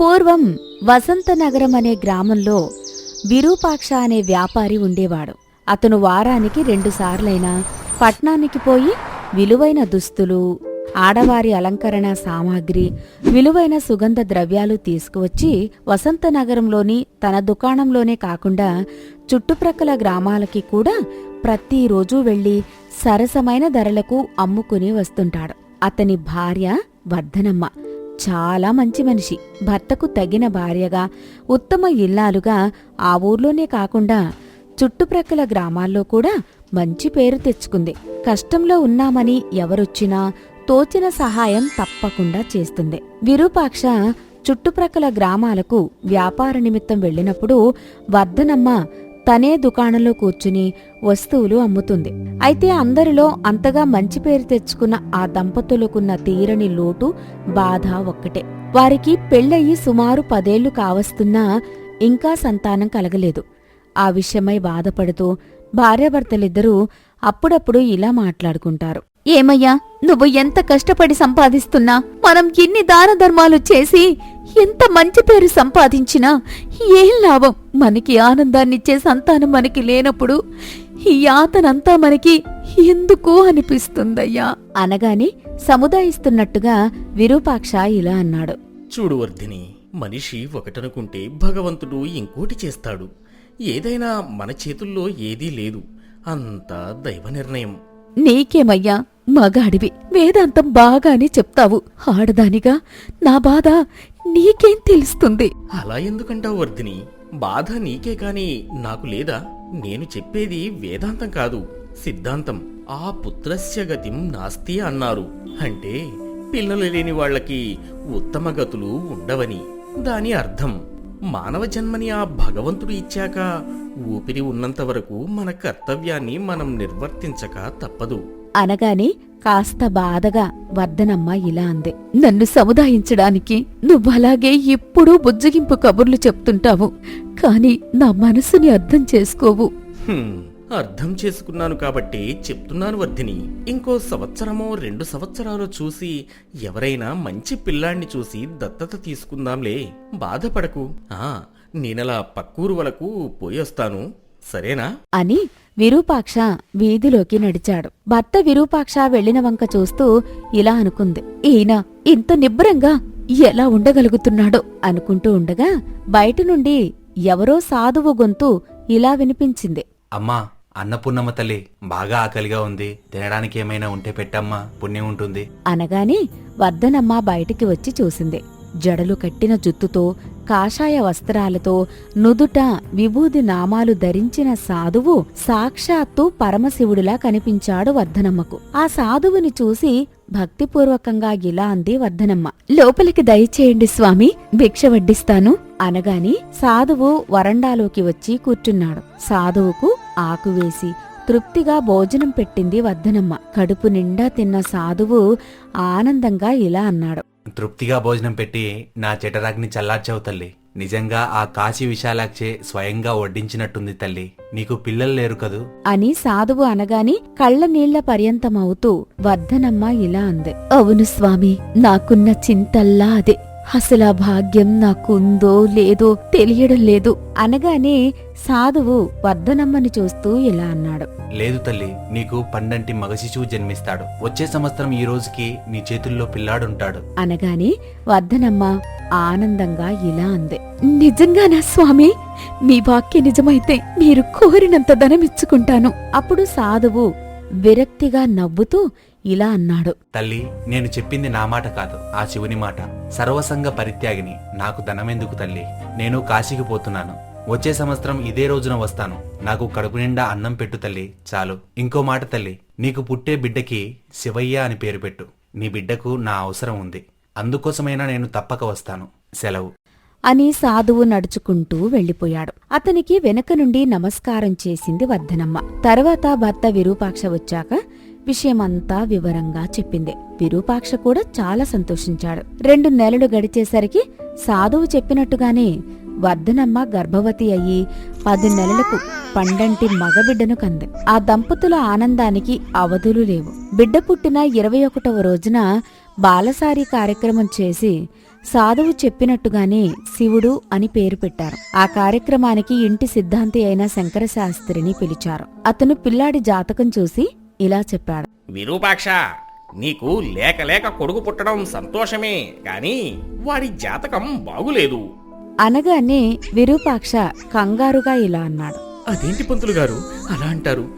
పూర్వం వసంతనగరం అనే గ్రామంలో విరూపాక్ష అనే వ్యాపారి ఉండేవాడు. అతను వారానికి రెండుసార్లైనా పట్నానికి పోయి విలువైన దుస్తులు ఆడవారి అలంకరణ సామాగ్రి విలువైన సుగంధ ద్రవ్యాలు తీసుకువచ్చి వసంతనగరంలోని తన దుకాణంలోనే కాకుండా చుట్టుప్రక్కల గ్రామాలకి కూడా ప్రతిరోజూ వెళ్ళి సరసమైన ధరలకు అమ్ముకుని వస్తుంటాడు. అతని భార్య వర్ధనమ్మ. చాలా మంచి మనిషి. భర్తకు తగిన భార్యగా ఉత్తమ ఇల్లాలుగా ఆ ఊర్లోనే కాకుండా చుట్టుప్రక్కల గ్రామాల్లో కూడా మంచి పేరు తెచ్చుకుంది. కష్టంలో ఉన్నామని ఎవరొచ్చినా తోచిన సహాయం తప్పకుండా చేస్తుంది. విరూపాక్ష చుట్టుప్రక్కల గ్రామాలకు వ్యాపార నిమిత్తం వెళ్ళినప్పుడు వర్ధనమ్మ తనే దుకాణంలో కూర్చుని వస్తువులు అమ్ముతుంది. అయితే అందరిలో అంతగా మంచి పేరు తెచ్చుకున్న ఆ దంపతులకున్న తీరని లోటు బాధ ఒక్కటే. వారికి పెళ్ళయి సుమారు పదేళ్ళు కావస్తున్నా ఇంకా సంతానం కలగలేదు. ఆ విషయమై బాధపడుతూ భార్యాభర్తలిద్దరూ అప్పుడప్పుడు ఇలా మాట్లాడుకుంటారు. ఏమయ్యా నువ్వు ఎంత కష్టపడి సంపాదిస్తున్నా మనం ఎన్ని దాన ధర్మాలు చేసి ఎంత మంచి పేరు సంపాదించినా ఏం లాభం? మనకి ఆనందాన్నిచ్చే సంతానం మనకి లేనప్పుడు ఈ యాతనంతా మనకి ఎందుకు అనిపిస్తుందయ్యా. అనగానే సముదాయిస్తున్నట్టుగా విరూపాక్ష ఇలా అన్నాడు. చూడు వర్ధిని మనిషి ఒకటనుకుంటే భగవంతుడు ఇంకోటి చేస్తాడు. ఏదైనా మన చేతుల్లో ఏదీ లేదు. అంతా దైవ నిర్ణయం. నీకేమయ్యా? మగాడివి. వేదాంతం బాగానే చెప్తావు. ఆడదానిగా? నా బాధ నీకేం తెలుస్తుంది? అలా ఎందుకంటావు వర్ధిని? బాధ నీకే కాని నాకు లేదా? నేను చెప్పేది వేదాంతం కాదు సిద్ధాంతం. ఆ పుత్రస్య గతిం నాస్తి అన్నారు. అంటే పిల్లలు లేని వాళ్ళకి ఉత్తమ గతులు ఉండవని. దాని అర్థం మానవ జన్మని ఆ భగవంతుడు ఇచ్చాక ఊపిరి ఉన్నంత వరకు మన కర్తవ్యాన్ని మనం నిర్వర్తించక తప్పదు. అనగానే కాస్త బాధగా వర్ధనమ్మ ఇలా అంది. నన్ను సముదాయించడానికి నువ్వలాగే ఎప్పుడూ బుజ్జగింపు కబుర్లు చెప్తుంటావు. కాని నా మనసుని అర్థం చేసుకోవు. అర్థం చేసుకున్నాను కాబట్టి చెప్తున్నాను వర్ధిని. ఇంకో సంవత్సరమో రెండు సంవత్సరాలు చూసి ఎవరైనా మంచి పిల్లాణ్ణి చూసి దత్తత తీసుకుందాంలే. బాధపడకు. ఆ నేనలా పక్కూరు వరకు పోయొస్తాను సరేనా? అని విరూపాక్ష వీధిలోకి నడిచాడు. భర్త విరూపాక్ష వెళ్ళిన వంక చూస్తూ ఇలా అనుకుంది. ఈయన ఇంత నిబ్బరంగా ఎలా ఉండగలుగుతున్నాడో? అనుకుంటూ ఉండగా బయట నుండి ఎవరో సాధువు గొంతు ఇలా వినిపించింది. అమ్మా అన్నపూర్ణమ్మ తల్లి బాగా ఆకలిగా ఉంది. తినడానికి ఏమైనా ఉంటే పెట్టమ్మా పుణ్యం ఉంటుంది. అనగానే వర్ధనమ్మ బయటికి వచ్చి చూసింది. జడలు కట్టిన జుత్తుతో కాషాయ వస్త్రాలతో నుదుట విభూది నామాలు ధరించిన సాధువు సాక్షాత్తు పరమశివుడిలా కనిపించాడు వర్ధనమ్మకు. ఆ సాధువుని చూసి భక్తిపూర్వకంగా ఇలా అంది వర్ధనమ్మ. లోపలికి దయచేయండి స్వామి భిక్ష వడ్డిస్తాను. అనగాని సాధువు వరండాలోకి వచ్చి కూర్చున్నాడు. సాధువుకు ఆకు వేసి తృప్తిగా భోజనం పెట్టింది వర్ధనమ్మ కడుపు నిండా తిన్న సాధువు ఆనందంగా ఇలా అన్నాడు. తృప్తిగా భోజనం పెట్టి నా చెటరాగ్ని చల్లార్చావు తల్లి. నిజంగా ఆ కాశీ విశాలాక్షే స్వయంగా వడ్డించినట్టుంది తల్లి. నీకు పిల్లలు లేరు కదూ? అని సాధువు అనగాని కళ్ళ నీళ్ళ పర్యంతమవుతూ వర్ధనమ్మ ఇలా అంది. అవును స్వామి నాకున్న చింతల్లా అదే. అసలు ఆ భాగ్యం నాకుందో లేదో తెలియడం లేదు. అనగానే సాధువు వర్ధనమ్మని చూస్తూ ఇలా అన్నాడు. లేదు తల్లి నీకు పండంటి మగశిశువు జన్మిస్తాడు. వచ్చే సంవత్సరం ఈ రోజుకి నీ చేతుల్లో పిల్లాడుంటాడు. అనగానే వర్ధనమ్మ ఆనందంగా ఇలా అంది. నిజంగానా స్వామి? మీ వాక్య నిజమైతే మీరు కోరినంత ధనమిచ్చుకుంటాను. అప్పుడు సాధువు విరక్తిగా నవ్వుతూ ఇలా అన్నాడు. తల్లి నేను చెప్పింది నా మాట కాదు ఆ శివుని మాట. సర్వసంగ పరిత్యాగిని నాకు ధనమెందుకు తల్లి? నేను కాశీకి పోతున్నాను. వచ్చే సంవత్సరం ఇదే రోజున వస్తాను. నాకు కడుపు నిండా అన్నం పెట్టు తల్లి చాలు. ఇంకో మాట తల్లి నీకు పుట్టే బిడ్డకి శివయ్య అని పేరు పెట్టు. నీ బిడ్డకు నా అవసరం ఉంది. అందుకోసమైనా నేను తప్పక వస్తాను. సెలవు. అని సాధువు నడుచుకుంటూ వెళ్ళిపోయాడు అతనికి వెనక నుండి నమస్కారం చేసింది వర్ధనమ్మ. తర్వాత భర్త విరూపాక్ష వచ్చాక విషయమంతా వివరంగా చెప్పింది. విరూపాక్ష కూడా చాలా సంతోషించాడు. రెండు నెలలు గడిచేసరికి సాధువు చెప్పినట్టుగానే వర్ధనమ్మ గర్భవతి అయ్యి పది నెలలకు పండంటి మగబిడ్డను కంది. ఆ దంపతుల ఆనందానికి అవధులు లేవు. బిడ్డ పుట్టిన ఇరవై ఒకటవ రోజున బాలసారి కార్యక్రమం చేసి సాధువు చెప్పినట్టుగానే శివుడు అని పేరు పెట్టారు. ఆ కార్యక్రమానికి ఇంటి సిద్ధాంతి అయిన శంకరశాస్త్రిని పిలిచారు. అతను పిల్లాడి జాతకం చూసి ఇలా చెప్పాడు. విరూపాక్ష నీకు లేక లేక కొడుకు పుట్టడం సంతోషమే కాని వాడి జాతకం బాగులేదు. అనగానే విరూపాక్ష కంగారుగా ఇలా అన్నాడు. అదేంటి పంతులు గారు? అలా అంటారు.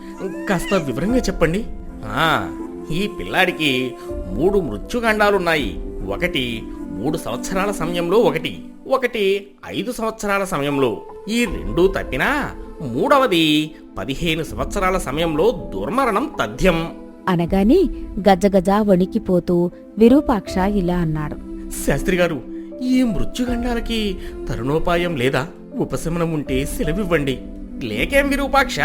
కాస్త వివరంగా చెప్పండి. ఆ ఈ పిల్లాడికి మూడు మృత్యుగండాలున్నాయి ఒకటి మూడు సంవత్సరాల సమయంలో ఒకటి ఒకటి ఐదు సంవత్సరాల సమయంలో. ఈ రెండు తప్పినా మూడవది పదిహేను సంవత్సరాల సమయంలో దుర్మరణం తథ్యం. అనగానే గజగజ వణికిపోతూ విరూపాక్ష ఇలా అన్నాడు. శాస్త్రి గారు ఈ మృత్యుగండాలకి తరుణోపాయం లేదా? ఉపశమనం ఉంటే సెలవివ్వండి. లేకేం విరూపాక్ష?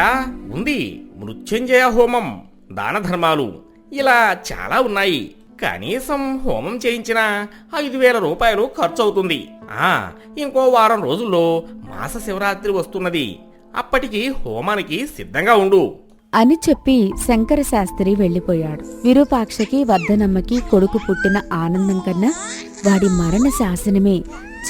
ఉంది. మృత్యుంజయ హోమం. దాన ధర్మాలు. ఇలా చాలా ఉన్నాయి. కనీసం హోమం చేయించిన ఐదు వేల రూపాయలు ఖర్చు అవుతుంది ఆ ఇంకో వారం రోజుల్లో మాస శివరాత్రి వస్తున్నది. అప్పటికి హోమానికి సిద్ధంగా ఉండు. అని చెప్పి శంకరశాస్త్రి వెళ్ళిపోయాడు. విరూపాక్షకి వర్ధనమ్మకి కొడుకు పుట్టిన ఆనందం కన్నా వాడి మరణ శాసనమే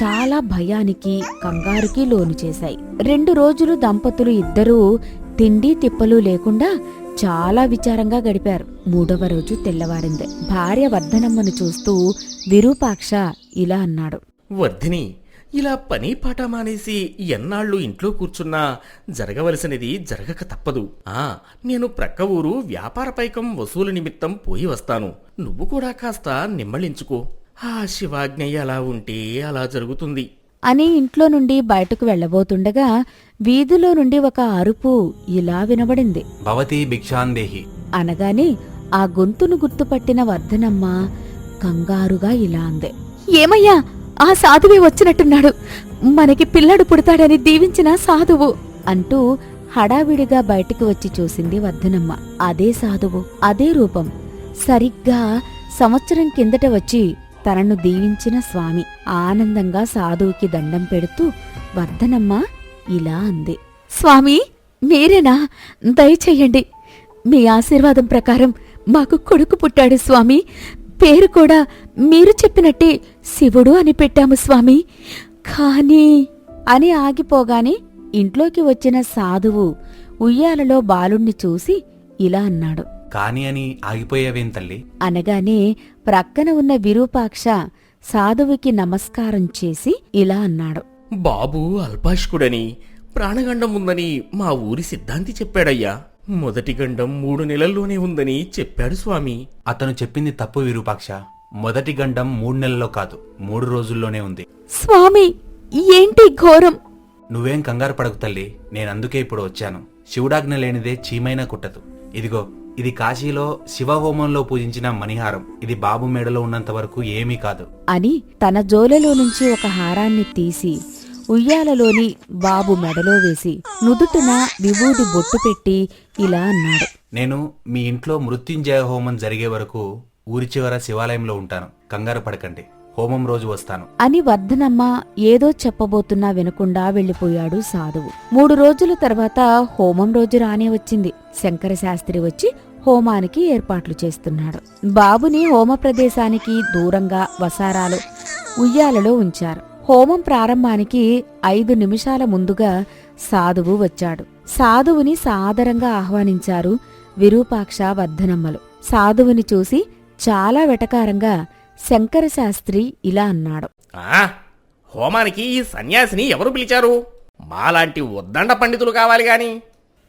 చాలా భయానికి కంగారుకి లోను చేశాయి. రెండు రోజులు దంపతులు ఇద్దరూ తిండి తిప్పలు లేకుండా చాలా విచారంగా గడిపారు. మూడవ రోజు తెల్లవారింది. భార్య వర్ధనమ్మను చూస్తూ విరూపాక్ష ఇలా అన్నాడు. వర్ధిని ఇలా పని పాట మానేసి ఎన్నాళ్ళు ఇంట్లో కూర్చున్నా జరగవలసినది జరగక తప్పదు. ఆ నేను ప్రక్క ఊరు వ్యాపార పైకం వసూలు నిమిత్తం పోయి వస్తాను. నువ్వు కూడా కాస్త నిమ్మళించుకో. ఆ శివాజ్ఞ ఎలా ఉంటే అలా జరుగుతుంది. అని ఇంట్లో నుండి బయటకు వెళ్ళబోతుండగా వీధిలో నుండి ఒక అరుపు ఇలా వినబడింది. భవతి భిక్షాందేహి అనగానే ఆ గొంతును గుర్తుపట్టిన వర్ధనమ్మ కంగారుగా ఇలా అందే. ఏమయ్యా ఆ సాధువే వచ్చినట్టున్నాడు. మనకి పిల్లడు పుడతాడని దీవించిన సాధువు అంటూ హడావిడిగా బయటికి వచ్చి చూసింది వర్ధనమ్మ. అదే సాధువు అదే రూపం. సరిగ్గా సంవత్సరం కిందట వచ్చి తనను దీవించిన స్వామి ఆనందంగా సాధువుకి దండం పెడుతూ వర్ధనమ్మ ఇలా అంది. స్వామి మీరేనా? దయచేయండి. మీ ఆశీర్వాదం ప్రకారం మాకు కొడుకు పుట్టాడు స్వామి. పేరు కూడా మీరు చెప్పినట్టే శివుడు అని పెట్టాము స్వామి. కానీ అని ఆగిపోగానే ఇంట్లోకి వచ్చిన సాధువు ఉయ్యాలలో బాలుణ్ణి చూసి ఇలా అన్నాడు. కాని అని ఆగిపోయావేం తల్లి? అనగానే ప్రక్కన ఉన్న విరూపాక్ష సాధువుకి నమస్కారం చేసి ఇలా అన్నాడు. బాబు అల్పాష్కుడని ప్రాణగండం ఉందని మా ఊరి సిద్ధాంతి చెప్పాడయ్యా. మొదటి గండం మూడు నెలల్లోనే ఉందని చెప్పాడు స్వామి. అతను చెప్పింది తప్పు విరూపాక్ష. మొదటి గండం మూడు నెలల్లో కాదు మూడు రోజుల్లోనే ఉంది. స్వామి ఏంటి ఘోరం? నువ్వేం కంగారు పడకు తల్లి నేనందుకే ఇప్పుడు వచ్చాను. శివుడాజ్ఞ లేనిదే చీమైనా కుట్టదు. ఇదిగో ఇది కాశీలో శివహోమంలో పూజించిన మణిహారం. ఇది బాబు మెడలో ఉన్నంత వరకు ఏమీ కాదు. అని తన జోలెలో నుంచి ఒక హారాన్ని తీసి ఉయ్యాలలోని బాబు మెడలో వేసి నుదుటిన విభూది బొట్టు పెట్టి ఇలా అన్నాడు. నేను మీ ఇంట్లో మృత్యుంజయ హోమం జరిగే వరకు ఊరి చివర శివాలయంలో ఉంటాను. కంగారు పడకండి. హోమం రోజు వస్తాను. అని వర్ధనమ్మ ఏదో చెప్పబోతున్నా వినకుండా వెళ్ళిపోయాడు సాధువు. మూడు రోజుల తర్వాత హోమం రోజు రానే వచ్చింది. శంకరశాస్త్రి వచ్చి హోమానికి ఏర్పాట్లు చేస్తున్నాడు. బాబుని హోమ ప్రదేశానికి దూరంగా వసారాలు ఉయ్యాలలో ఉంచారు. హోమం ప్రారంభానికి ఐదు నిమిషాల ముందుగా సాధువు వచ్చాడు. సాధువుని సాదరంగా ఆహ్వానించారు విరూపాక్ష వర్ధనమ్మలు సాధువుని చూసి చాలా వెటకారంగా శంకరశాస్త్రి ఇలా అన్నాడు. ఆ హోమానికి ఈ సన్యాసిని ఎవరు పిలిచారు? మాలాంటి ఉద్దండ పండితులు కావాలి గాని.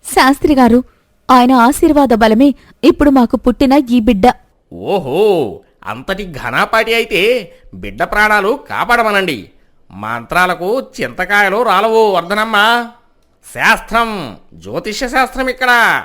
శాస్త్రి గారు ఆయన ఆశీర్వాద బలమే ఇప్పుడు మాకు పుట్టిన ఈ బిడ్డ. ఓహో అంతటి ఘనాపాటి అయితే బిడ్డ ప్రాణాలు కాపాడమనండి. మంత్రాలకు చింతకాయలు రాలవు వర్ధనమ్మా శాస్త్రం జ్యోతిష్య శాస్త్రం ఇక్కడ.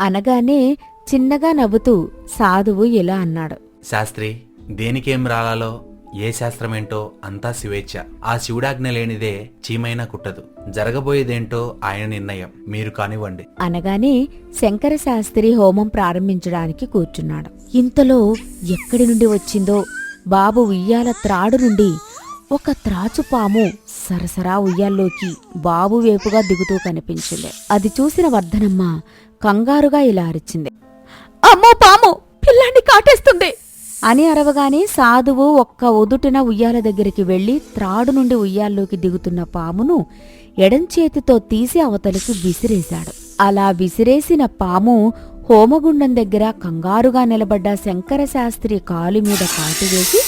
అనగానే చిన్నగా నవ్వుతూ సాధువు ఇలా అన్నాడు. శాస్త్రి దేనికేం రాలాలో ఏ శాస్త్రమేంటో అంతా శివేచ్ఛ. ఆ శివుడాజ్ఞ లేనిదే చీమైనా కుట్టదు. జరగబోయేదేంటో ఆయన నిర్ణయం. మీరు కానివ్వండి. అనగానే శంకరశాస్త్రి హోమం ప్రారంభించడానికి కూర్చున్నాడు. ఇంతలో ఎక్కడి నుండి వచ్చిందో బాబు ఉయ్యాల త్రాడు నుండి ఒక త్రాచుపాము సరసరా ఉయ్యాల్లోకి బాబు వేపుగా దిగుతూ కనిపించింది. అది చూసిన వర్ధనమ్మ కంగారుగా ఇలా అరిచింది. అమ్మో పాము పిల్లాన్ని కాటేస్తుంది! అని అరవగానే సాధువు ఒక్క ఒదుటిన ఉయ్యాల దగ్గరికి వెళ్ళి త్రాడు నుండి ఉయ్యాల్లోకి దిగుతున్న పామును ఎడంచేతితో తీసి అవతలికి విసిరేశాడు. అలా విసిరేసిన పాము హోమగుండం దగ్గర కంగారుగా నిలబడ్డ శంకరశాస్త్రి కాలు మీద కాటు వేసి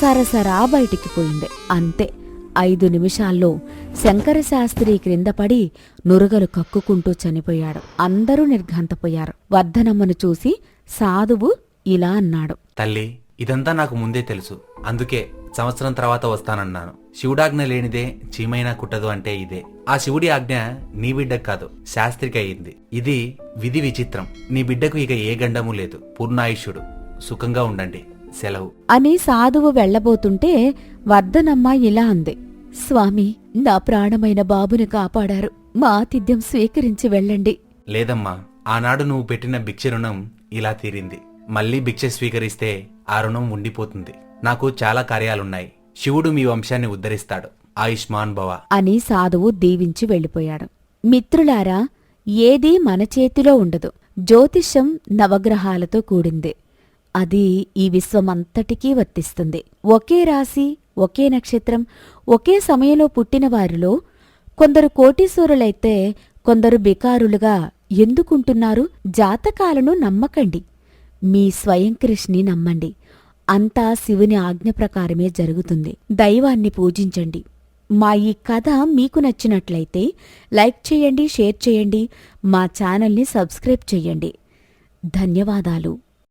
సరసరా బయటికి పోయింది. అంతే. ఐదు నిమిషాల్లో శంకరశాస్త్రి క్రింద పడి నురగలు కక్కుకుంటూ చనిపోయాడు. అందరూ నిర్ఘాంతపోయారు. వర్ధనమ్మను చూసి సాధువు ఇలా అన్నాడు. తల్లి ఇదంతా నాకు ముందే తెలుసు. అందుకే సంవత్సరం తర్వాత వస్తానన్నాను. శివుడాజ్ఞ లేనిదే చీమైనా కుట్టదు అంటే ఇదే. ఆ శివుడి ఆజ్ఞ నీ బిడ్డకు కాదు శాస్త్రికి అయింది. ఇది విధి విచిత్రం. నీ బిడ్డకు ఇక ఏ గండము లేదు. పూర్ణాయుష్యుడు. సుఖంగా ఉండండి. సెలవు. అని సాధువు వెళ్ళబోతుంటే వర్ధనమ్మ ఇలా అంది. స్వామి నా ప్రాణమైన బాబుని కాపాడారు. మా ఆతిథ్యం స్వీకరించి వెళ్ళండి. లేదమ్మా ఆనాడు నువ్వు పెట్టిన భిక్ష రుణం ఇలా తీరింది. మళ్ళీ భిక్ష స్వీకరిస్తే ఆ రుణం ఉండిపోతుంది. నాకు చాలా కార్యాలున్నాయి. శివుడు మీ వంశాన్ని ఉద్ధరిస్తాడు. ఆయుష్మాన్ భవ. అని సాధువు దీవించి వెళ్ళిపోయాడు. మిత్రులారా ఏదీ మన చేతిలో ఉండదు. జ్యోతిష్యం నవగ్రహాలతో కూడింది. అది ఈ విశ్వమంతటికీ వర్తిస్తుంది. ఒకే రాశి ఒకే నక్షత్రం ఒకే సమయంలో పుట్టిన వారిలో కొందరు కోటీశ్వరులైతే కొందరు బికారులుగా ఎందుకుంటున్నారు? జాతకాలను నమ్మకండి. మీ స్వయం కృష్ణి నమ్మండి. అంతా శివుని ఆజ్ఞ ప్రకారమే జరుగుతుంది. దైవాన్ని పూజించండి. మా ఈ కథ మీకు నచ్చినట్లయితే లైక్ చేయండి షేర్ చేయండి మా ఛానల్ని సబ్స్క్రైబ్ చేయండి. ధన్యవాదాలు.